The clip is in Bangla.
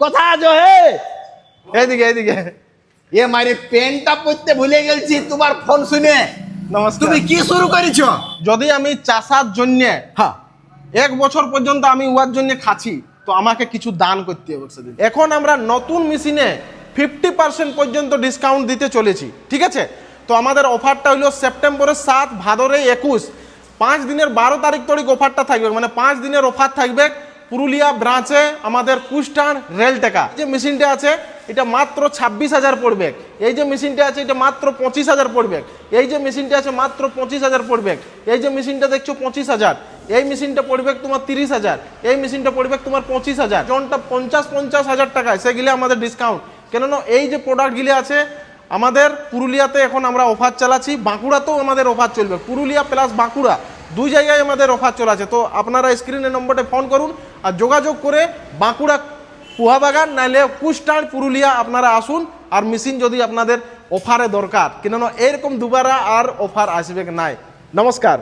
কোথায় আছো হে। এদিকে এদিকে এ মারি পেনটা পড়তে ভুলে গেছি তোমার ফোন শুনে। নমস্কার। তুমি কি শুরু করেছ? যদি আমি চাষার জন্য হ্যাঁ এক বছর পর্যন্ত আমি উয়ার জন্য খাচ্ছি তো আমাকে কিছু দান করতে হবে সেদিন। এখন আমরা নতুন মেশিনে ফিফটি পার্সেন্ট পর্যন্ত ডিসকাউন্ট দিতে চলেছি ঠিক আছে? তো আমাদের অফারটা হলো সেপ্টেম্বরের সাত ভাদরে একুশ। পাঁচ দিনের বারো তারিখ তারিখ অফারটা থাকবে মানে পাঁচ দিনের অফার থাকবে পুরুলিয়া ব্রাঞ্চে আমাদের কুস্টান রেল টেকা। যে মেশিনটা আছে, এটা মাত্র ছাব্বিশ হাজার পড়বে। এই যে মেশিনটা আছে, এটা মাত্র পঁচিশ হাজার পড়বে। এই যে মেশিনটা আছে, মাত্র পঁচিশ হাজার পড়বে। এই যে মেশিনটা দেখছ, পঁচিশ হাজার। এই মেশিনটা পড়বে তোমার তিরিশ হাজার। এই মেশিনটা পড়বে তোমার পঁচিশ হাজার। জনটা পঞ্চাশ পঞ্চাশ হাজার টাকায়। সেগুলি আমাদের ডিসকাউন্ট কেননা এই যে প্রোডাক্টগুলি আছে, আমাদের পুরুলিয়াতে এখন আমরা অফার চালাচ্ছি। বাঁকুড়াতেও আমাদের অফার চলবে। পুরুলিয়া প্লাস বাঁকুড়া। দুই জায়গায় আমাদের অফার চলাছে। তো আপনারা স্ক্রিনের নম্বরটা ফোন করুন আর যোগাযোগ করে বাঁকুড়া কুহাবাগান নাইলে কুষ্টার পুরুলিয়া আপনারা আসুন আর মেশিন যদি আপনাদের অফারে দরকার। কেননা এরকম দুবারা আর অফার আসবে নাই। নমস্কার।